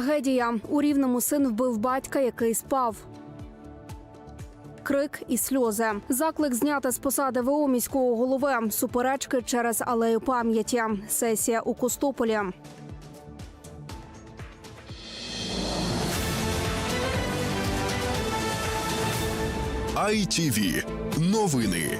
Трагедія. У рівному син вбив батька, який спав. Крик і сльози. Заклик зняти з посади ВО міського голови. Суперечки через алею пам'яті. Сесія у Костополі. ITV. Новини.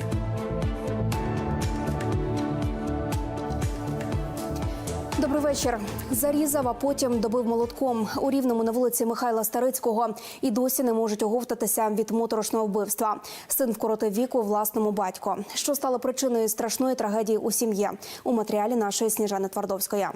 Добрий вечір. Зарізав, а потім добив молотком. У рівному на вулиці Михайла Старицького і досі не можуть оговтатися від моторошного вбивства. Син вкоротив віку власному батьку. Що стало причиною страшної трагедії у сім'ї? У матеріалі нашої Сніжани Твардовської.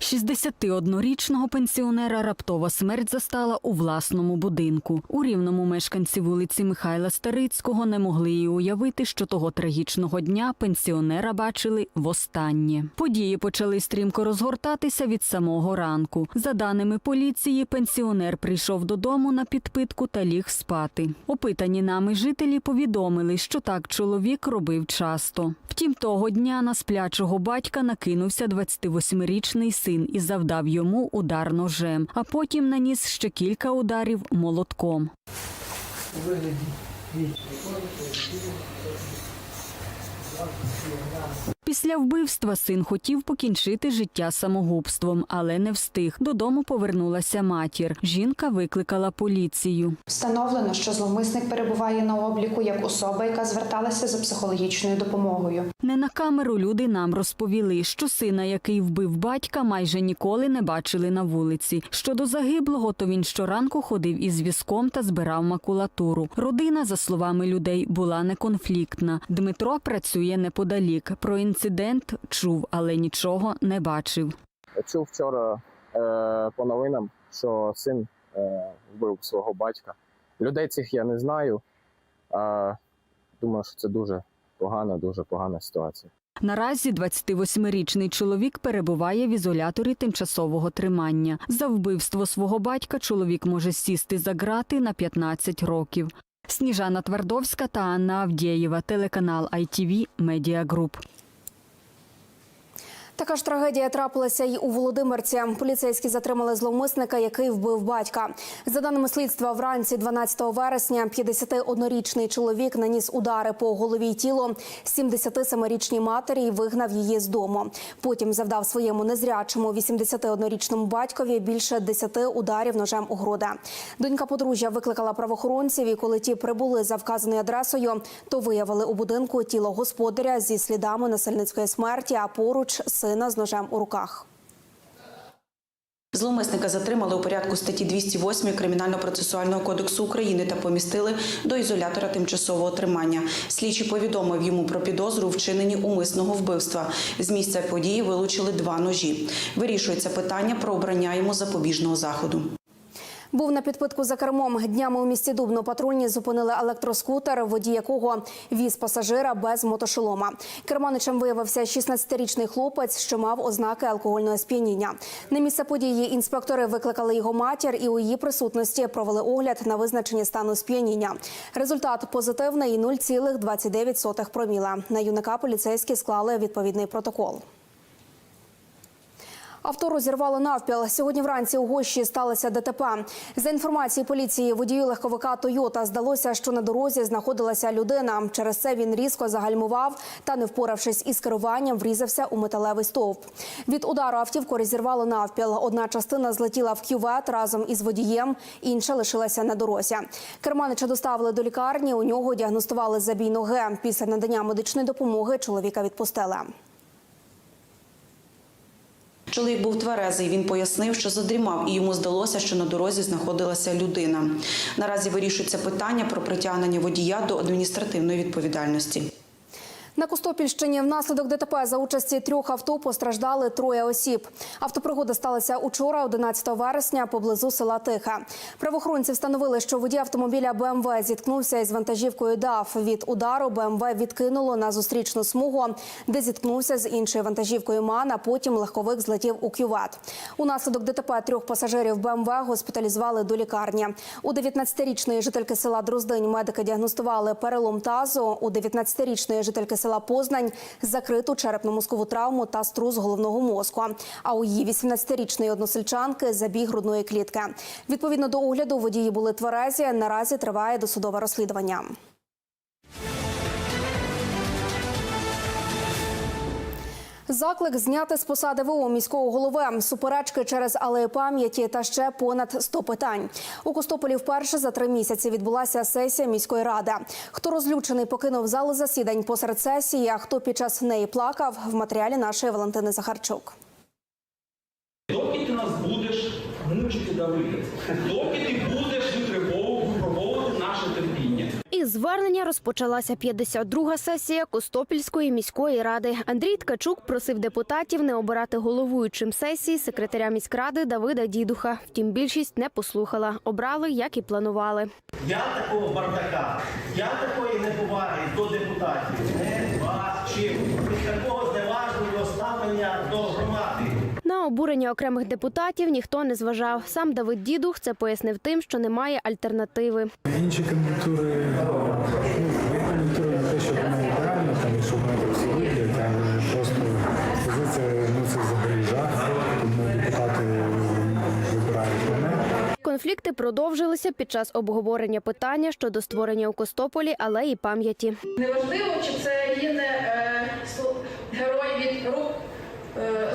61-річного пенсіонера раптова смерть застала у власному будинку. У рівному мешканці вулиці Михайла Старицького не могли і уявити, що того трагічного дня пенсіонера бачили востаннє. Події почали стрімко розгортатися від самого ранку. За даними поліції, пенсіонер прийшов додому на підпитку та ліг спати. Опитані нами жителі повідомили, що так чоловік робив часто. Втім, того дня на сплячого батька накинувся 28-річний син і завдав йому удар ножем, а потім наніс ще кілька ударів молотком. Після вбивства син хотів покінчити життя самогубством, але не встиг. Додому повернулася матір. Жінка викликала поліцію. Встановлено, що зловмисник перебуває на обліку як особа, яка зверталася за психологічною допомогою. Не на камеру люди нам розповіли, що сина, який вбив батька, майже ніколи не бачили на вулиці. Щодо загиблого, то він щоранку ходив із візком та збирав макулатуру. Родина, за словами людей, була неконфліктна. Дмитро працює неподалік. Про інцидент чув, але нічого не бачив. чув вчора е, по новинам, що син е, вбив свого батька. Людей цих я не знаю. А думаю, що це дуже погана, дуже погана ситуація. Наразі 28-річний чоловік перебуває в ізоляторі тимчасового тримання. За вбивство свого батька чоловік може сісти за ґрати на 15 років. Сніжана Твардовська та Анна Авдєєва, телеканал ITV Media Group. Така ж трагедія трапилася й у Володимирці. Поліцейські затримали зловмисника, який вбив батька. За даними слідства, вранці 12 вересня 51-річний чоловік наніс удари по голові й тілу 77-річній матері і вигнав її з дому. Потім завдав своєму незрячому 81-річному батькові більше 10 ударів ножем у груди. Донька подружжя викликала правоохоронців, і коли ті прибули за вказаною адресою, то виявили у будинку тіло господаря зі слідами насильницької смерті, а поруч сина з ножем у руках. Зловмисника затримали у порядку статті 208 Кримінально-процесуального кодексу України та помістили до ізолятора тимчасового тримання. Слідчий повідомив йому про підозру у вчиненні умисного вбивства. З місця події вилучили два ножі. Вирішується питання про обрання йому запобіжного заходу. Був на підпитку за кермом. Днями у місті Дубно патрульні зупинили електроскутер, водій якого віз пасажира без мотошолома. Керманичем виявився 16-річний хлопець, що мав ознаки алкогольного сп'яніння. На місце події інспектори викликали його матір і у її присутності провели огляд на визначення стану сп'яніння. Результат позитивний – 0,29 проміла. На юнака поліцейські склали відповідний протокол. Авто розірвало навпіл. Сьогодні вранці у Гощі сталося ДТП. За інформацією поліції, водію легковика Тойота здалося, що на дорозі знаходилася людина. Через це він різко загальмував та, не впоравшись із керуванням, врізався у металевий стовп. Від удару автівку розірвало навпіл. Одна частина злетіла в кювет разом із водієм, інша лишилася на дорозі. Керманича доставили до лікарні. У нього діагностували забій ноги. Після надання медичної допомоги чоловіка відпустили. Чоловік був тверезий. Він пояснив, що задрімав, і йому здалося, що на дорозі знаходилася людина. Наразі вирішується питання про притягнення водія до адміністративної відповідальності. На Костопільщині внаслідок ДТП за участі трьох авто постраждали троє осіб. Автопригода сталася учора, 11 вересня, поблизу села Тихе. Правоохоронці встановили, що водій автомобіля БМВ зіткнувся із вантажівкою ДАФ. Від удару БМВ відкинуло на зустрічну смугу, де зіткнувся з іншою вантажівкою МАН, а потім легковик злетів у кювет. Унаслідок ДТП трьох пасажирів БМВ госпіталізували до лікарні. У 19-річної жительки села Дроздинь медики діагностували перелом тазу. У 19-річної жительки села села Познань закриту черепно-мозкову травму та струс головного мозку. А у її 18-річної односельчанки забіг грудної клітки. Відповідно до огляду, водії були тверезі. Наразі триває досудове розслідування. Заклик зняти з посади ВО міського голови, суперечки через алеї пам'яті та ще понад 100 питань. У Костополі вперше за три місяці відбулася сесія міської ради. Хто розлючений покинув залу засідань посеред сесії, а хто під час неї плакав в матеріалі нашої Валентини Захарчук. Доки ти нас будеш мучити давити, доки ти Із звернення розпочалася 52-га сесія Костопільської міської ради. Андрій Ткачук просив депутатів не обирати головуючим сесії секретаря міськради Давида Дідуха. Втім, більшість не послухала. Обрали, як і планували. Я такого бардака, я такої неповаги до депутатів не бачив. І такого зневажливого ставлення до громади. На обурення окремих депутатів ніхто не зважав. Сам Давид Дідух це пояснив тим, що немає альтернативи. Інші кандидатури, ну, кандидатури на те, щоб вона ідеальна, там, вони так всі виглядять, але просто позиція, ну, це взагалі жах, тому депутати вибирають мене. Конфлікти продовжилися під час обговорення питання щодо створення у Костополі алеї пам'яті. Неважливо, чи це гине е, сло- герой від рук е,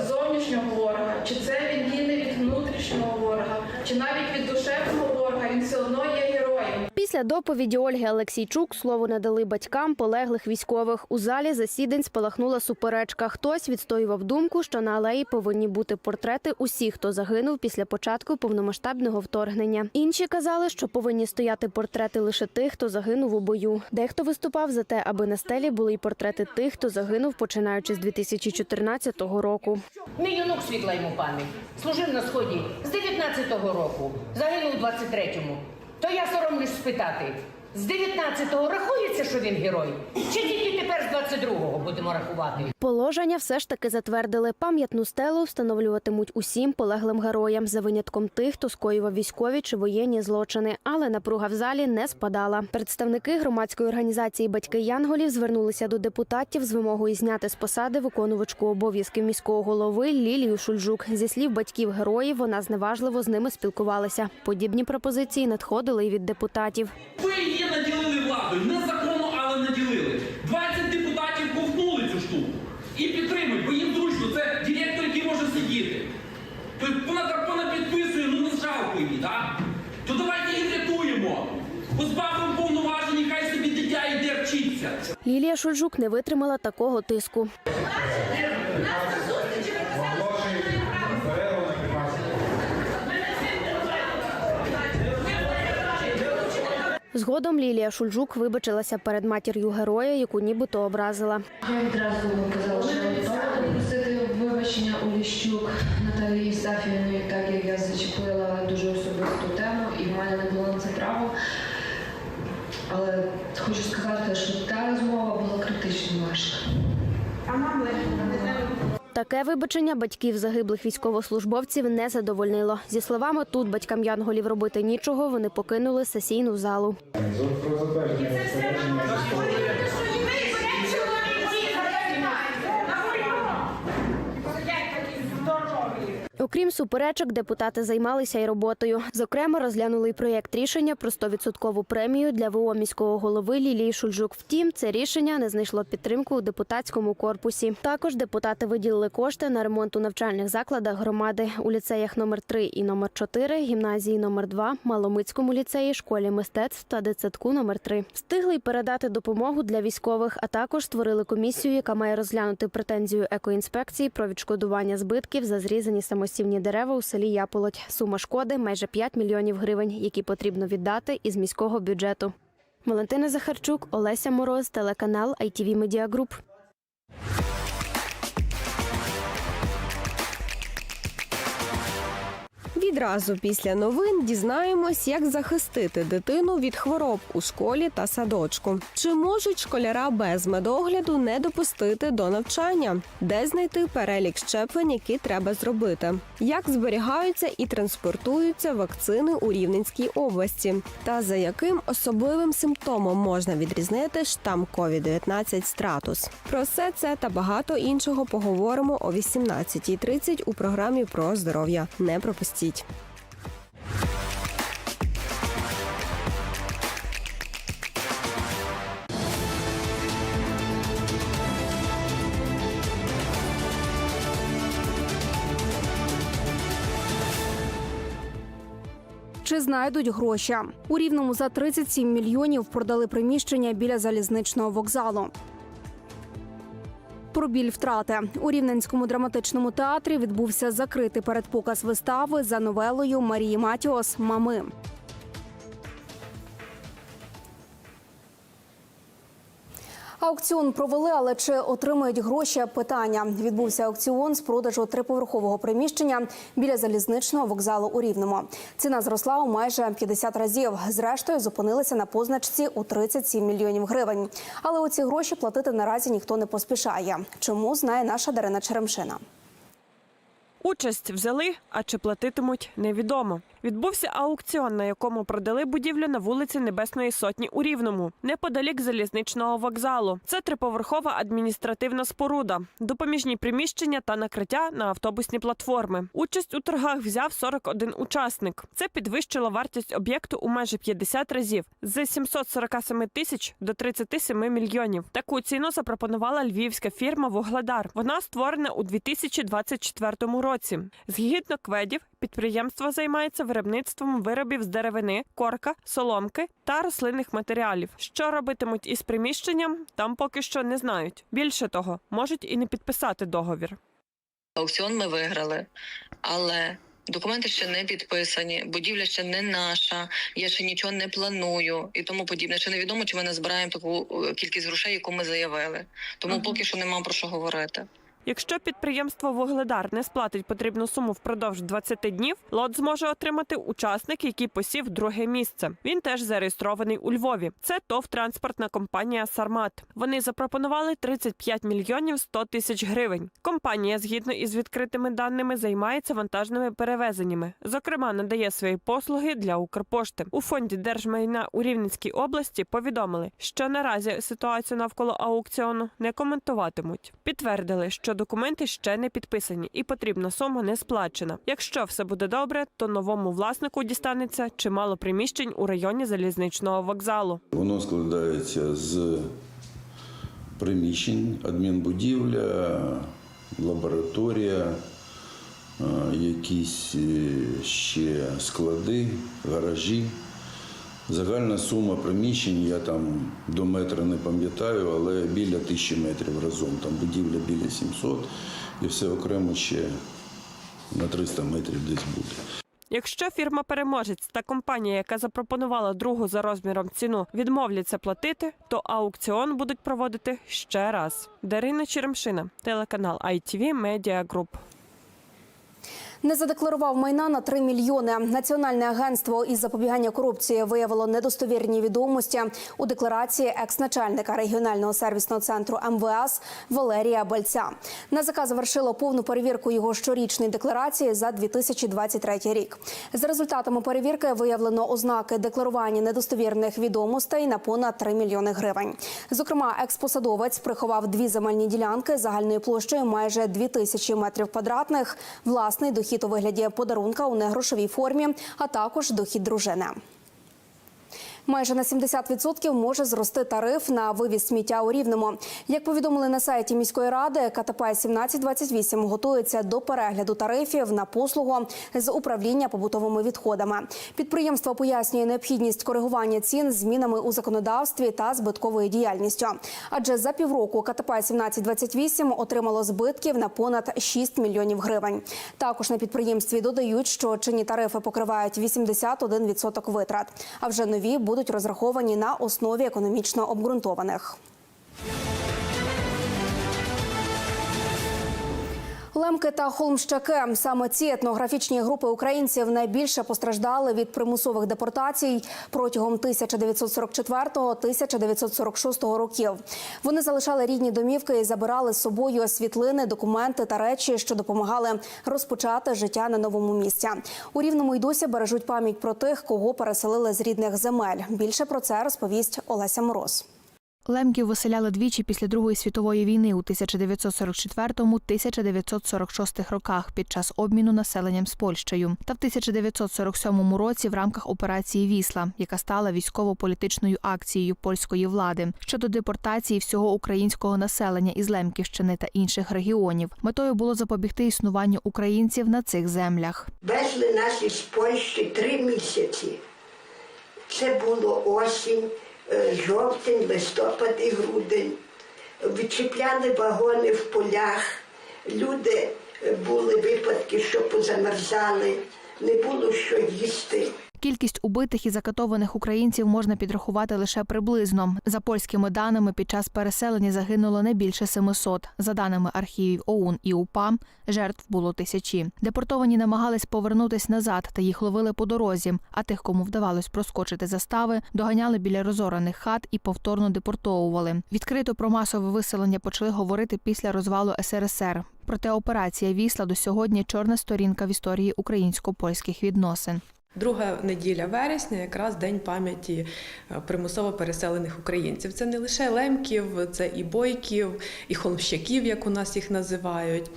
зовнішнього ворога, чи це він гине від внутрішнього ворога, чи навіть від душевного ворога, він все одно є героєм. Після доповіді Ольги Олексійчук слово надали батькам полеглих військових. У залі засідань спалахнула суперечка. Хтось відстоював думку, що на алеї повинні бути портрети усіх, хто загинув після початку повномасштабного вторгнення. Інші казали, що повинні стояти портрети лише тих, хто загинув у бою. Дехто виступав за те, аби на стелі були й портрети тих, хто загинув починаючи з 2014 року. Мій юнок світла йому пам'ять. Служив на сході з 19-го року, загинув у 23-му. То я соромлюсь спитати. З 19-го рахується, що він герой? Чи тільки тепер з 22-го будемо рахувати? Положення все ж таки затвердили. Пам'ятну стелу встановлюватимуть усім полеглим героям за винятком тих, хто скоював військові чи воєнні злочини. Але напруга в залі не спадала. Представники громадської організації Батьки Янголів звернулися до депутатів з вимогою зняти з посади виконувачку обов'язків міського голови Лілію Шульжук. Зі слів батьків героїв, вона зневажливо з ними спілкувалася. Подібні пропозиції надходили і від депутатів. Її наділили владою, незаконно, але наділили. 20 депутатів ковтнули цю штуку і підтримують, бо їм зручно. Це директор, який може сидіти. Тобто вона так вона підписує, ну не жалко її, так? То давайте її врятуємо. Позбавимо повноважень, хай собі дитя йде вчиться. Лілія Шульжук не витримала такого тиску. Згодом Лілія Шульжук вибачилася перед матір'ю героя, яку нібито образила. Я відразу казала, що попросити вибачення у Ліщук Наталії Євстафівної, так як я зачепила дуже особисту тему, і в мене не було на це право. Але хочу сказати, що та розмова була критично важка. Таке вибачення батьків загиблих військовослужбовців не задовольнило. Зі словами тут батькам Янголів робити нічого, вони покинули сесійну залу. Окрім суперечок, депутати займалися й роботою. Зокрема, розглянули й проєкт рішення про 100% премію для ВО міського голови Лілії Шульжук. Втім, це рішення не знайшло підтримку у депутатському корпусі. Також депутати виділили кошти на ремонт у навчальних закладах громади у ліцеях номер 3 і номер 4, гімназії номер 2, Маломицькому ліцеї, школі мистецтв та дитсадку номер 3. Встигли й передати допомогу для військових, а також створили комісію, яка має розглянути претензію екоінспекції про відшкодування збитків за зрізані самосівні дерева у селі Яполоть. Сума шкоди майже 5 мільйонів гривень, які потрібно віддати із міського бюджету. Валентина Захарчук, Олеся Мороз, телеканал ITV Media Group. Відразу після новин дізнаємось, як захистити дитину від хвороб у школі та садочку. Чи можуть школяра без медогляду не допустити до навчання? Де знайти перелік щеплень, які треба зробити? Як зберігаються і транспортуються вакцини у Рівненській області? Та за яким особливим симптомом можна відрізнити штам COVID-19 стратус? Про все це та багато іншого поговоримо о 18.30 у програмі про здоров'я. Не пропустіть. Чи знайдуть гроші у рівному за 37 мільйонів продали приміщення біля залізничного вокзалу. Про біль втрати у рівненському драматичному театрі відбувся закритий передпоказ вистави за новелою Марії Матіос Мами. Аукціон провели, але чи отримають гроші? Питання відбувся аукціон з продажу триповерхового приміщення біля залізничного вокзалу у Рівному. Ціна зросла у майже 50 разів. Зрештою зупинилися на позначці у 37 мільйонів гривень. Але оці гроші платити наразі ніхто не поспішає. Чому знає наша Дарина Черемшина? Участь взяли, а чи платитимуть, невідомо. Відбувся аукціон, на якому продали будівлю на вулиці Небесної Сотні у Рівному, неподалік залізничного вокзалу. Це триповерхова адміністративна споруда, допоміжні приміщення та накриття на автобусні платформи. Участь у торгах взяв 41 учасник. Це підвищило вартість об'єкту у майже 50 разів з 747 тисяч до 37 мільйонів. Таку ціну запропонувала львівська фірма Вугледар. Вона створена у 2024 році. Згідно кведів, підприємство займається виробництвом виробів з деревини, корка, соломки та рослинних матеріалів. Що робитимуть із приміщенням, там поки що не знають. Більше того, можуть і не підписати договір. Аукціон ми виграли, але документи ще не підписані, будівля ще не наша, я ще нічого не планую і тому подібне. Ще невідомо, чи ми не збираємо таку е, кількість грошей, яку ми заявили. Тому поки що нема про що говорити. Якщо підприємство Вугледар не сплатить потрібну суму впродовж 20 днів, лот зможе отримати учасник, який посів друге місце. Він теж зареєстрований у Львові. Це ТОВ транспортна компанія Сармат. Вони запропонували 35 мільйонів 100 тисяч гривень. Компанія, згідно із відкритими даними, займається вантажними перевезеннями. Зокрема, надає свої послуги для Укрпошти. У фонді держмайна у Рівненській області повідомили, що наразі ситуацію навколо аукціону не коментуватимуть. Підтвердили, що документи ще не підписані і потрібна сума не сплачена. Якщо все буде добре, то новому власнику дістанеться чимало приміщень у районі залізничного вокзалу. Воно складається з приміщень, адмінбудівля, лабораторія, е, якісь е, ще склади, гаражі. Загальна сума приміщень, я там до метра не пам'ятаю, але біля тисячі метрів разом. Там будівля біля 700 і все окремо ще на 300 метрів десь буде. Якщо фірма переможець та компанія, яка запропонувала другу за розміром ціну, відмовляться платити, то аукціон будуть проводити ще раз. Дарина Черемшина, телеканал ITV Media Group. Не задекларував майна на 3 мільйони. Національне агентство із запобігання корупції виявило недостовірні відомості у декларації екс-начальника регіонального сервісного центру МВС Валерія Бальця. НАЗК завершило повну перевірку його щорічної декларації за 2023 рік. За результатами перевірки виявлено ознаки декларування недостовірних відомостей на понад 3 мільйони гривень. Зокрема, експосадовець приховав дві земельні ділянки загальною площею майже 2 тисячі метрів квадратних, власний дохід у вигляді подарунка у негрошовій формі, а також дохід дружини. Майже на 70% може зрости тариф на вивіз сміття у Рівному. Як повідомили на сайті міської ради, КТП 1728 готується до перегляду тарифів на послугу з управління побутовими відходами. Підприємство пояснює необхідність коригування цін змінами у законодавстві та збитковою діяльністю. Адже за півроку КТП 1728 отримало збитків на понад 6 мільйонів гривень. Також на підприємстві додають, що чинні тарифи покривають 81% витрат, а вже нові будуть розраховані на основі економічно обґрунтованих. Лемки та холмщаки саме ці етнографічні групи українців найбільше постраждали від примусових депортацій протягом 1944-1946 років. Вони залишали рідні домівки і забирали з собою світлини, документи та речі, що допомагали розпочати життя на новому місці. У рівному й досі бережуть пам'ять про тих, кого переселили з рідних земель. Більше про це розповість Олеся Мороз. Лемків виселяли двічі після Другої світової війни у 1944-1946 роках під час обміну населенням з Польщею та в 1947 році в рамках операції Вісла, яка стала військово-політичною акцією польської влади щодо депортації всього українського населення із Лемківщини та інших регіонів. Метою було запобігти існуванню українців на цих землях. Везли нас із Польщі три місяці. Це було осінь, жовтень, листопад і грудень. Відчіпляли вагони в полях. Люди е, були випадки, що позамерзали, не було що їсти. Кількість убитих і закатованих українців можна підрахувати лише приблизно. За польськими даними, під час переселення загинуло не більше 700. За даними архівів ОУН і УПА, жертв було тисячі. Депортовані намагались повернутись назад, та їх ловили по дорозі. А тих, кому вдавалось проскочити застави, доганяли біля розорених хат і повторно депортовували. Відкрито про масове виселення почали говорити після розвалу СРСР. Проте операція Вісла до сьогодні чорна сторінка в історії українсько-польських відносин. Друга неділя вересня, якраз день пам'яті е, примусово переселених українців. Це не лише лемків, це і бойків, і холмщаків, як у нас їх називають.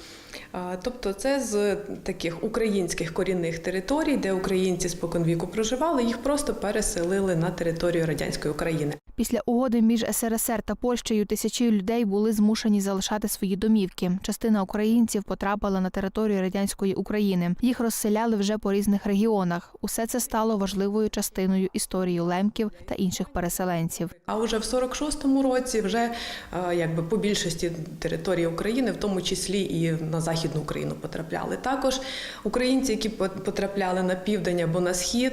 Тобто, це з таких українських корінних територій, де українці споконвіку проживали, їх просто переселили на територію радянської України. Після угоди між СРСР та Польщею тисячі людей були змушені залишати свої домівки. Частина українців потрапила на територію радянської України. Їх розселяли вже по різних регіонах. Усе це стало важливою частиною історії лемків та інших переселенців. А вже в 46-му році, вже е, якби по більшості території України, в тому числі і на західну Україну потрапляли. Також українці, які потрапляли на південь або на схід.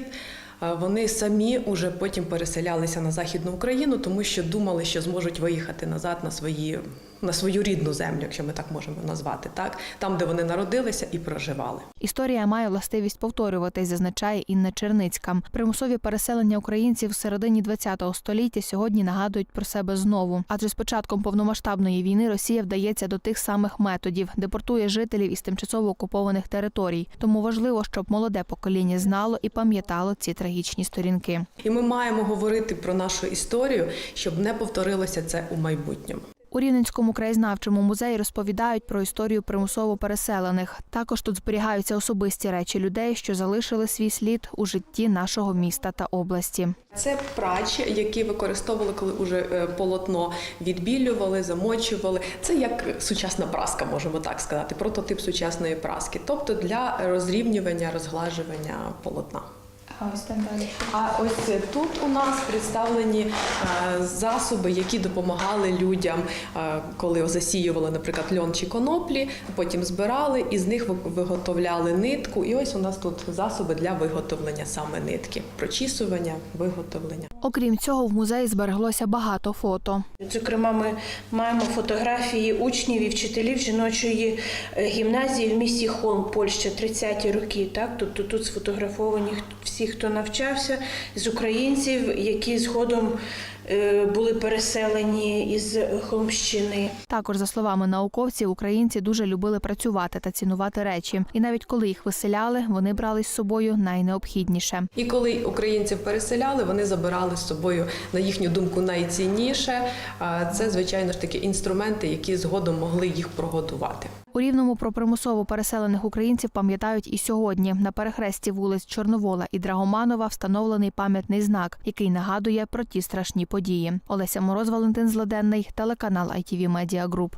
Вони самі уже потім переселялися на західну Україну, тому що думали, що зможуть виїхати назад на свої на свою рідну землю, якщо ми так можемо назвати, так там, де вони народилися і проживали. Історія має властивість повторюватись, зазначає Інна Черницька. Примусові переселення українців в середині ХХ століття сьогодні нагадують про себе знову. Адже з початком повномасштабної війни Росія вдається до тих самих методів, депортує жителів із тимчасово окупованих територій. Тому важливо, щоб молоде покоління знало і пам'ятало ці трагічні сторінки. І ми маємо говорити про нашу історію, щоб не повторилося це у майбутньому. У Рівненському краєзнавчому музеї розповідають про історію примусово переселених. Також тут зберігаються особисті речі людей, що залишили свій слід у житті нашого міста та області. Це прач, які використовували, коли уже е, полотно відбілювали, замочували. Це як сучасна праска, можемо так сказати, прототип сучасної праски, тобто для розрівнювання, розглажування полотна. А ось тут у нас представлені е, засоби, які допомагали людям, е, коли засіювали, наприклад, льон чи коноплі, потім збирали і з них виготовляли нитку. І ось у нас тут засоби для виготовлення саме нитки, прочісування, виготовлення. Окрім цього, в музеї збереглося багато фото. Зокрема, ми маємо фотографії учнів і вчителів жіночої е, гімназії в місті Холм, Польща, 30-ті роки. Так, тобто тут сфотографовані всі, хто навчався з українців, які згодом були переселені із Холмщини. Також, за словами науковців, українці дуже любили працювати та цінувати речі. І навіть коли їх виселяли, вони брали з собою найнеобхідніше. І коли українців переселяли, вони забирали з собою, на їхню думку, найцінніше. А Це, звичайно ж таки, інструменти, які згодом могли їх прогодувати. У рівному про примусово переселених українців пам'ятають і сьогодні. На перехресті вулиць Чорновола і Драгоманова встановлений пам'ятний знак, який нагадує про ті страшні події. Олеся Мороз, Валентин Зладенний, телеканал ITV Media Group.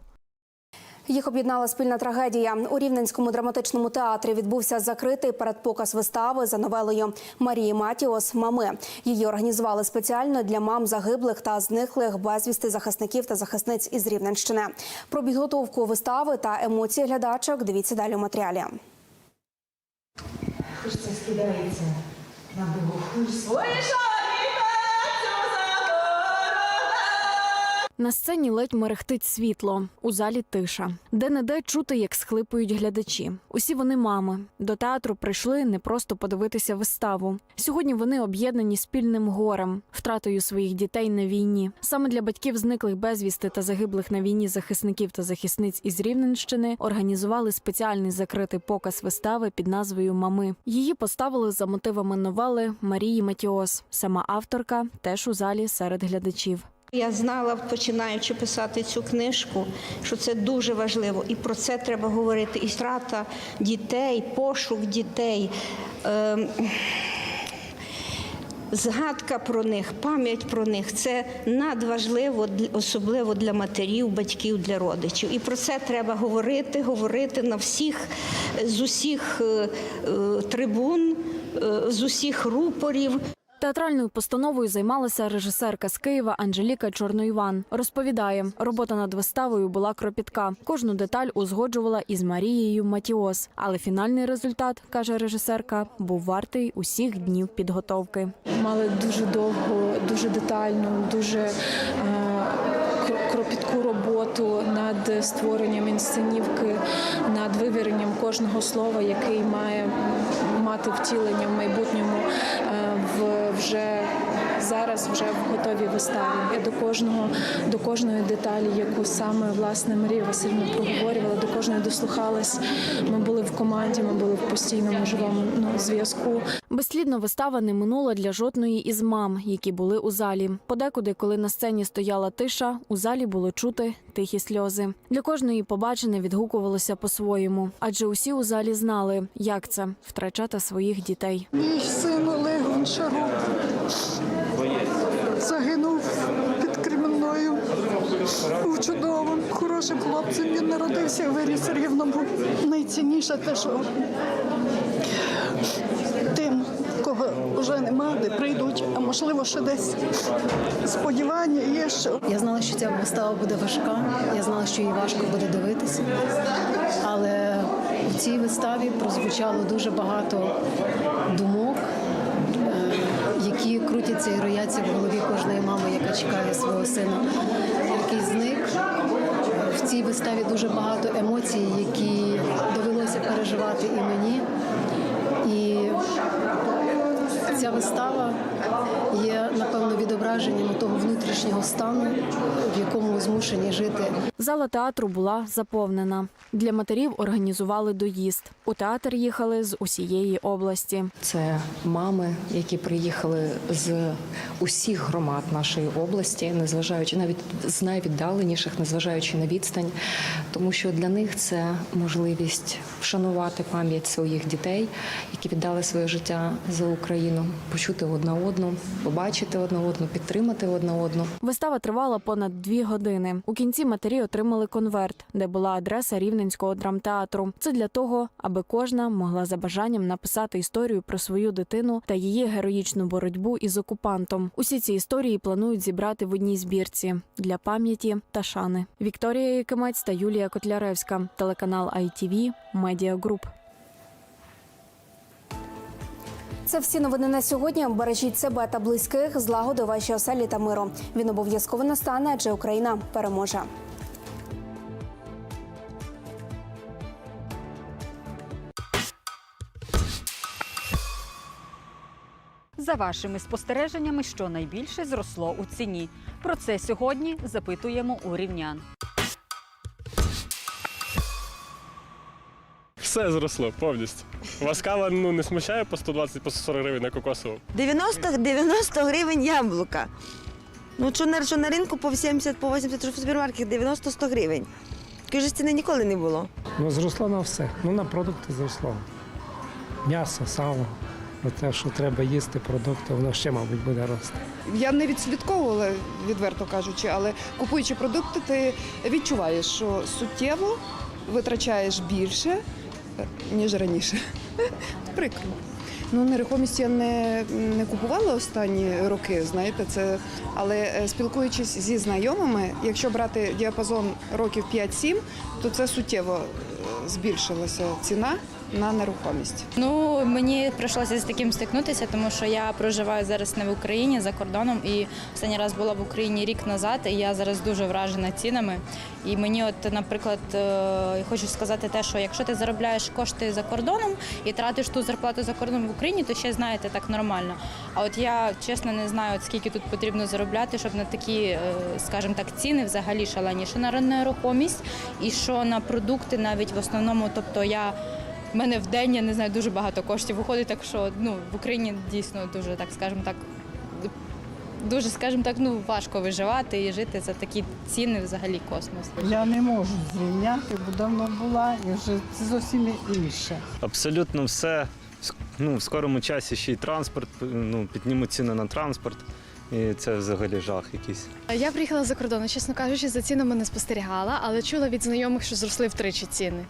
Їх об'єднала спільна трагедія. У Рівненському драматичному театрі відбувся закритий передпоказ вистави за новелою Марії Матіос Мами. Її організували спеціально для мам загиблих та зниклих безвісти захисників та захисниць із Рівненщини. Про підготовку вистави та емоції глядачок дивіться далі у матеріалі. Хочеться скидається на Богу. На сцені ледь мерехтить світло, у залі тиша. Де-не-де чути, як схлипують глядачі. Усі вони мами. До театру прийшли не просто подивитися виставу. Сьогодні вони об'єднані спільним горем, втратою своїх дітей на війні. Саме для батьків зниклих безвісти та загиблих на війні захисників та захисниць із Рівненщини організували спеціальний закритий показ вистави під назвою Мами. Її поставили за мотивами новели Марії Матіос. Сама авторка теж у залі серед глядачів. Я знала, починаючи писати цю книжку, що це дуже важливо, і про це треба говорити. І страта дітей, пошук дітей. ем, Згадка про них, пам'ять про них це надважливо, особливо для матерів, батьків, для родичів. І про це треба говорити, говорити на всіх з усіх е, е, трибун, е, з усіх рупорів. Театральною постановою займалася режисерка з Києва Анжеліка Чорноїван. Розповідає, робота над виставою була кропітка. Кожну деталь узгоджувала із Марією Матіос. Але фінальний результат, каже режисерка, був вартий усіх днів підготовки. Мали дуже довго, дуже детальну, дуже е, кропітку роботу над створенням інсценівки, над вивіренням кожного слова, який має мати втілення в майбутньому е, вже зараз, вже в готовій виставі. Я до кожного, до кожної деталі, яку саме власне Марія Васильівна проговорювала, до кожної дослухалась. Ми були в команді, ми були в постійному живому ну, зв'язку. Безслідно вистава не минула для жодної із мам, які були у залі. Подекуди, коли на сцені стояла тиша, у залі було чути тихі сльози. Для кожної побачене відгукувалося по-своєму, адже усі у залі знали, як це втрачати своїх дітей. Мій син Олег Гончарук загинув під Кремінною. Був чудовим, хорошим хлопцем. Він народився, виріс в рівному. Найцінніше те, що тим, кого вже нема, де прийдуть, а можливо ще десь сподівання є, що Я знала, що ця вистава буде важка. Я знала, що її важко буде дивитися. Але у цій виставі прозвучало дуже багато думок, які крутяться і рояться в голові кожної мами, яка чекає свого сина, який зник. В цій виставі дуже багато емоцій, які довелося переживати і мені. І ця вистава є напевно відображенням того внутрішнього стану, в якому змушені жити Зала театру була заповнена. Для матерів організували доїзд. У театр їхали з усієї області. Це мами, які приїхали з усіх громад нашої області, незважаючи навіть з найвіддаленіших, незважаючи на відстань, тому що для них це можливість вшанувати пам'ять своїх дітей, які віддали своє життя за Україну, почути одна одну, побачити одна одну, підтримати одна одну. Вистава тривала понад дві години. У кінці матері отримали конверт, де була адреса Рівненського драмтеатру. Це для того, аби кожна могла за бажанням написати історію про свою дитину та її героїчну боротьбу із окупантом. Усі ці історії планують зібрати в одній збірці для пам'яті та шани. Вікторія Якимець та Юлія Котляревська, телеканал ITV, Media Group. Це всі новини на сьогодні. Бережіть себе та близьких, злагоди вашій оселі та миру. Він обов'язково настане, адже Україна переможе. За вашими спостереженнями, що найбільше зросло у ціні. Про це сьогодні запитуємо у рівнян. Все зросло повністю. Вас кава ну, не смущає по 120 по 140 гривень на кокосову? 90, 90 гривень яблука. Ну, що на, що на ринку по 70, по 80, що в супермаркеті 90-100 гривень. Такої ж ціни ніколи не було. Ну, зросло на все. Ну, на продукти зросло. М'ясо, сало. Те, що треба їсти, продукти, воно ще, мабуть, буде рости. Я не відслідковувала, відверто кажучи, але купуючи продукти, ти відчуваєш, що суттєво витрачаєш більше, ніж раніше. Прикро. Ну, нерухомість я не, не купувала останні роки, знаєте, це. Але е, спілкуючись зі знайомими, якщо брати діапазон років 5-7, то це суттєво е, збільшилася ціна. На нерухомість. Ну мені прийшлося з таким стикнутися, тому що я проживаю зараз не в Україні за кордоном, і останній раз була в Україні рік назад, і я зараз дуже вражена цінами. І мені, от, наприклад, е, хочу сказати те, що якщо ти заробляєш кошти за кордоном і тратиш ту зарплату за кордоном в Україні, то ще знаєте так нормально. А от я чесно не знаю, скільки тут потрібно заробляти, щоб на такі, е, скажімо так, ціни взагалі шалені, що на нерухомість і що на продукти навіть в основному. Тобто я в мене в день, я не знаю, дуже багато коштів виходить, так що ну, в Україні дійсно дуже, так скажімо так, дуже, скажімо так, ну, важко виживати і жити за такі ціни взагалі космос. Я не можу зрівняти, бо давно була і вже це зовсім інше. Абсолютно все. Ну, в скорому часі ще й транспорт, ну, піднімуть ціни на транспорт. І це взагалі жах якийсь. Я приїхала за кордону, чесно кажучи, за цінами не спостерігала, але чула від знайомих, що зросли втричі ціни.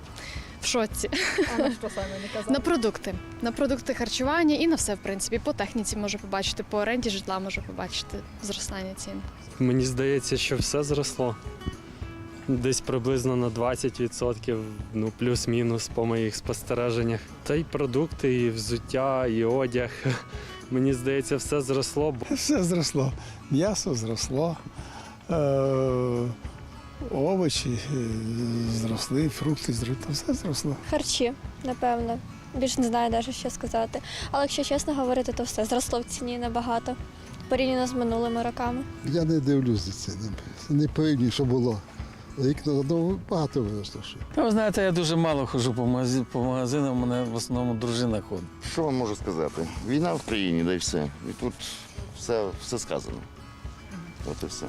В шоці. А на що саме не казали? На продукти. На продукти харчування і на все, в принципі. По техніці можу побачити, по оренді житла можу побачити зростання цін. Мені здається, що все зросло. Десь приблизно на 20%, ну плюс-мінус по моїх спостереженнях. Та й продукти, і взуття, і одяг. Мені здається, все зросло. Все зросло. М'ясо зросло, е- овочі е, зросли, фрукти зросли, все зросло. Харчі, напевно. Більш не знаю навіть, що сказати. Але якщо чесно говорити, то все зросло в ціні набагато порівняно з минулими роками. Я не дивлюся це, не, не порівнюю, що було. Рік ну, багато виросло. ще. Ви знаєте, я дуже мало ходжу по магазинам, по магазинам, у мене в основному дружина ходить. Що вам можу сказати? Війна в країні, да й все. І тут все, все сказано. От і все.